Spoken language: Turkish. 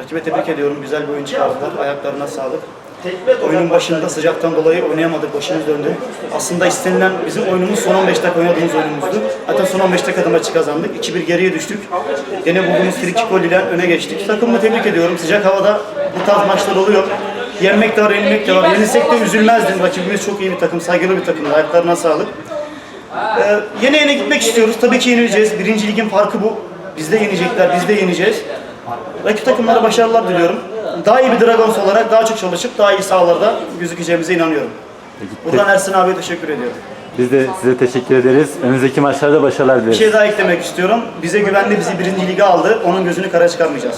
Rakibe tebrik ediyorum. Güzel bir oyun çıkardılar. Ayaklarına sağlık. Oyunun başında sıcaktan dolayı oynayamadık. Başımız döndü. Aslında istenilen bizim oyunumuz son 15 dakika oynadığımız oyunumuzdu. Zaten son 15 dakikada maçı kazandık. 2-1 geriye düştük. Yine bulduğumuz frikik gol ile öne geçtik. Takımımı tebrik ediyorum. Sıcak havada bu tarz maçlar oluyor. Yenmek de var, yenilmek de var. Yenilsek de üzülmezdim. Rakibimiz çok iyi bir takım, saygılı bir takım. Ayaklarına sağlık. Ee, yine yene gitmek istiyoruz. Tabii ki yenileceğiz. Birinci ligin farkı bu. Biz de yenecekler, biz de yeneceğiz. Rakip takımlara başarılar diliyorum. Daha iyi bir Dragons olarak daha çok çalışıp daha iyi sahalarda gözükeceğimize inanıyorum. Buradan Ersin abiye teşekkür ediyorum. Biz de size teşekkür ederiz. Önümüzdeki maçlarda başarılar Bir dileriz. şey daha eklemek istiyorum. Bize güvendi, bizi birinci lige aldı. Onun gözünü kara çıkarmayacağız.